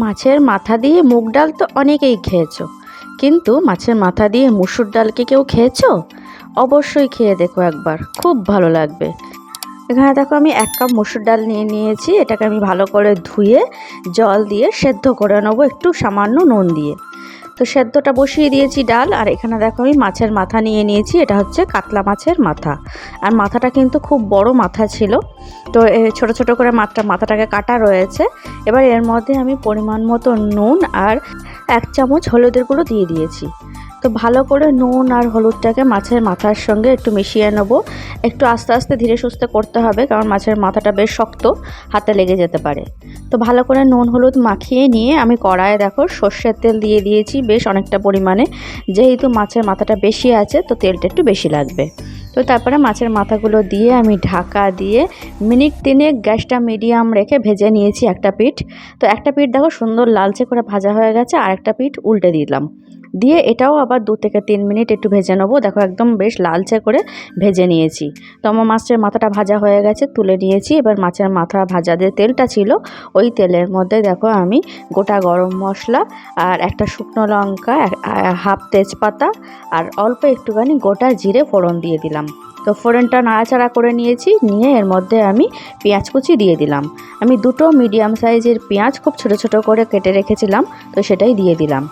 মাছের মাথা দিয়ে মুগ ডাল তো অনেকেই খেয়েছো। কিন্তু মাছের মাথা দিয়ে মুসুর ডালকে কেউ খেয়েছো? অবশ্যই খেয়ে দেখো একবার, খুব ভালো লাগবে। এখানে দেখো আমি এক কাপ মুসুর ডাল নিয়ে নিয়েছি, এটাকে আমি ভালো করে ধুয়ে জল দিয়ে সেদ্ধ করে নেব একটু সামান্য নুন দিয়ে। তো সেদ্ধটা বসিয়ে দিয়েছি ডাল, আর এখানে দেখো আমি মাছের মাথা নিয়ে নিয়েছি, এটা হচ্ছে কাতলা মাছের মাথা। আর মাথাটা কিন্তু খুব বড় মাথা ছিল, তো ছোট ছোট করে মাথা মাথাটাকে কাটা রয়েছে। এবার এর মধ্যে আমি পরিমাণ মতো নুন আর এক চামচ হলুদের গুঁড়ো দিয়ে দিয়েছি। তো ভালো করে নুন আর হলুদটাকে মাছের মাথার সঙ্গে একটু মিশিয়ে নেব। একটু আস্তে আস্তে ধীরে সুস্থে করতে হবে, কারণ মাছের মাথাটা বেশ শক্ত, হাতে লেগে যেতে পারে। তো ভালো করে নুন, হলুদ মাখিয়ে নিয়ে আমি কড়াইয়ে দেখো সর্ষের তেল দিয়ে দিয়েছি বেশ অনেকটা পরিমাণে। যেহেতু মাছের মাথাটা বেশি আছে, তো তেলটা একটু বেশি লাগবে। তো তারপরে মাছের মাথাগুলো দিয়ে আমি ঢাকা দিয়ে মিনিট তিনে গ্যাসটা মিডিয়াম রেখে ভেজে নিয়েছি একটা পিঠ। তো একটা পিঠ দেখো সুন্দর লালচে করে ভাজা হয়ে গেছে আর একটা পিঠ উল্টে দিলাম। দিয়ে এটাও আবার দু থেকে তিন মিনিট একটু ভেজে নেব। দেখো একদম বেশ লালচে করে ভেজে নিয়েছি। তো আমার মাছের মাথাটা ভাজা হয়ে গেছে, তুলে নিয়েছি। এবার মাছের মাথা ভাজা যে তেলটা ছিল, ওই তেলের মধ্যে দেখো আমি গোটা গরম মশলা আর একটা শুকনো লঙ্কা হাফ তেজপাতা আর অল্প একটুখানি গোটা জিরে ফোড়ন দিয়ে দিলাম। তো ফোড়নটা নাড়াচাড়া করে নিয়েছি, নিয়ে এর মধ্যে আমি পেঁয়াজ কুচি দিয়ে দিলাম। আমি দুটো মিডিয়াম সাইজের পেঁয়াজ খুব ছোট ছোট করে কেটে রেখেছিলাম, তো সেটাই দিয়ে দিলাম।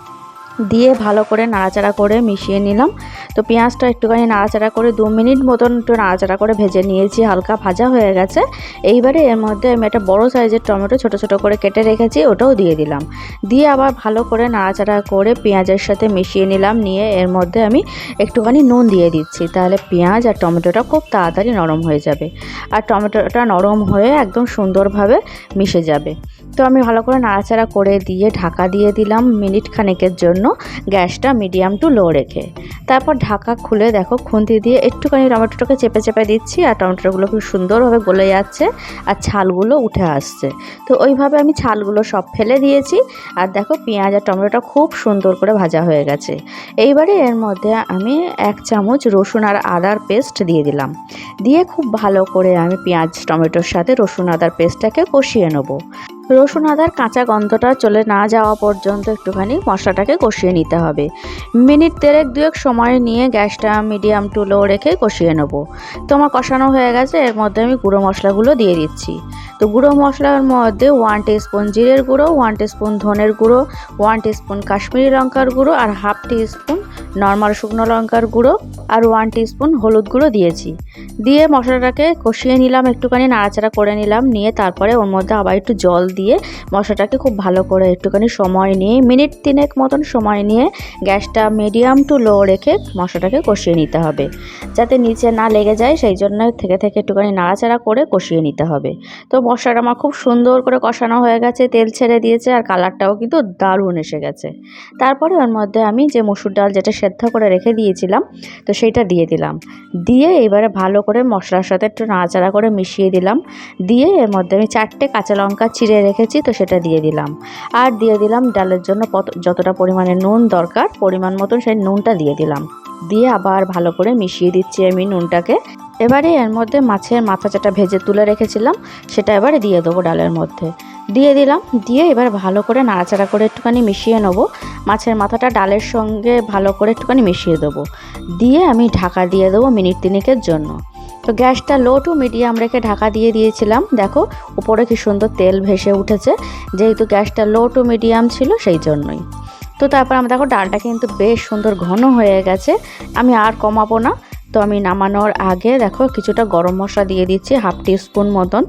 দিয়ে ভালো করে নাড়াচাড়া করে মিশিয়ে নিলাম। তো পেঁয়াজটা একটুখানি নাড়াচাড়া করে দু মিনিট মতন একটু নাড়াচাড়া করে ভেজে নিয়েছি, হালকা ভাজা হয়ে গেছে। এইবারে এর মধ্যে আমি একটা বড় সাইজের টমেটো ছোট ছোট করে কেটে রেখেছি, ওটাও দিয়ে দিলাম। দিয়ে আবার ভালো করে নাড়াচাড়া করে পেঁয়াজের সাথে মিশিয়ে নিলাম, নিয়ে এর মধ্যে আমি একটুখানি নুন দিয়ে দিচ্ছি। তাহলে পেঁয়াজ আর টমেটোটা খুব তাড়াতাড়ি নরম হয়ে যাবে। আর টমেটোটা নরম হয়ে একদম সুন্দরভাবে মিশে যাবে। তো আমি ভালো করে নাড়াচাড়া করে দিয়ে ঢাকা দিয়ে দিলাম মিনিট খানেকের জন্য। গ্যাসটা মিডিয়াম টু লো রেখে। তারপর ঢাকা খুলে দেখো, খুন্তি দিয়ে একটুখানি টমেটোটাকে চেপে চেপে দিচ্ছি আর টমেটোগুলো খুব সুন্দরভাবে গলে যাচ্ছে আর ছালগুলো উঠে আসছে। তো ওইভাবে আমি ছালগুলো সব ফেলে দিয়েছি আর দেখো পেঁয়াজ আর টমেটোটা খুব সুন্দর করে ভাজা হয়ে গেছে। এইবারে এর মধ্যে আমি এক চামচ রসুন আর আদার পেস্ট দিয়ে দিলাম। দিয়ে খুব ভালো করে আমি পেঁয়াজ, টমেটোর সাথে রসুন, আদার পেস্টটাকে কষিয়ে নেব। রসুন আদার কাঁচা গন্ধটা চলে না যাওয়া পর্যন্ত একটুখানি মশলাটাকে কষিয়ে নিতে হবে। মিনিট দেড়েক দুয়েক সময় নিয়ে গ্যাসটা মিডিয়াম টু লো রেখে কষিয়ে নেব। তো আমার কষানো হয়ে গেছে, এর মধ্যে আমি গুঁড়ো মশলাগুলো দিয়ে দিচ্ছি। তো গুঁড়ো মশলার মধ্যে ওয়ান স্পুন জিরের গুঁড়ো ওয়ান স্পুন ধনের গুঁড়ো ওয়ান টি স্পুন কাশ্মীরি লঙ্কার গুঁড়ো আর হাফ টি স্পুন নর্মাল শুকনো লঙ্কার গুঁড়ো আর ওয়ান স্পুন হলুদ গুঁড়ো দিয়েছি। দিয়ে মশলাটাকে কষিয়ে নিলাম, একটুখানি নাড়াচাড়া করে নিলাম, নিয়ে তারপরে ওর মধ্যে আবার একটু জল দিয়ে মশলাটাকে খুব ভালো করে একটুখানি সময় নিয়ে, মিনিট তিনেক মতন সময় নিয়ে গ্যাসটা মিডিয়াম টু লো রেখে মশলাটাকে কষিয়ে নিতে হবে। যাতে নিচে না লেগে যায়, সেই জন্য থেকে থেকে একটুখানি নাড়াচাড়া করে কষিয়ে নিতে হবে। তো মশলাটা আমার খুব সুন্দর করে কষানো হয়ে গেছে, তেল ছেড়ে দিয়েছে, আর কালারটাও কিন্তু দারুণ এসে গেছে। তারপরে ওর মধ্যে আমি যে মসুর ডাল, যেটা সেদ্ধ করে রেখে দিয়েছিলাম, তো সেইটা দিয়ে দিলাম। দিয়ে এবারে ভালো করে মশলার সাথে একটু নাড়াচাড়া করে মিশিয়ে দিলাম। দিয়ে এর মধ্যে আমি চারটে কাঁচা লঙ্কা চিড়ে রেখেছি, তো সেটা দিয়ে দিলাম। আর দিয়ে দিলাম ডালের জন্য যতটা পরিমাণে নুন দরকার, পরিমাণ মতন সেই নুনটা দিয়ে দিলাম। দিয়ে আবার ভালো করে মিশিয়ে দিচ্ছি আমি নুনটাকে। এবারে এর মধ্যে মাছের মাথা যেটা ভেজে তুলে রেখেছিলাম, সেটা এবারে দিয়ে দেবো ডালের মধ্যে। দিয়ে দিলাম। দিয়ে এবার ভালো করে নাড়াচাড়া করে একটুখানি মিশিয়ে নেব। মাছের মাথাটা ডালের সঙ্গে ভালো করে একটুখানি মিশিয়ে দেবো। দিয়ে আমি ঢাকা দিয়ে দেবো মিনিট তিনেকের জন্য। তো গ্যাসটা লো টু মিডিয়াম রেখে ঢাকা দিয়ে দিয়েছিলাম। দেখো, উপরে কি সুন্দর তেল ভেসে উঠেছে। যেহেতু গ্যাসটা লো টু মিডিয়াম ছিল সেই জন্যই। তো তারপর আমরা দেখো ডালটা কিন্তু বেশ সুন্দর ঘন হয়ে গেছে। আমি আর কমাবো না। তো আমি নামানোর আগে দেখো কিছুটা গরম মশলা দিয়ে দিচ্ছি হাফ স্পুন মতন,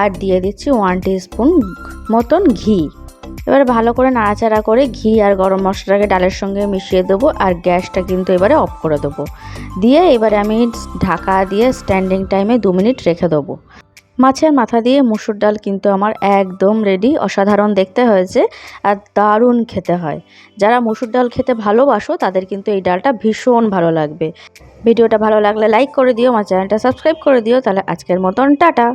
আর দিয়ে দিচ্ছি ওয়ান স্পুন মতন ঘি। এবার ভালো করে নাড়াচাড়া করে ঘি আর গরম মশলাটাকে ডালের সঙ্গে মিশিয়ে দেবো, আর গ্যাসটা কিন্তু এবারে অফ করে দেবো। দিয়ে এবারে আমি ঢাকা দিয়ে স্ট্যান্ডিং টাইমে দু মিনিট রেখে দেবো। মাছের মাথা দিয়ে মুসুর ডাল কিন্তু আমার একদম রেডি অসাধারণ দেখতে হয়েছে আর দারুণ খেতে হয়। যারা মুসুর ডাল খেতে ভালোবাসো, তাদের কিন্তু এই ডালটা ভীষণ ভালো লাগবে। ভিডিওটা ভালো লাগলে লাইক করে দিও, আমার চ্যানেলটা সাবস্ক্রাইব করে দিও, তাহলে আজকের মতন টাটা।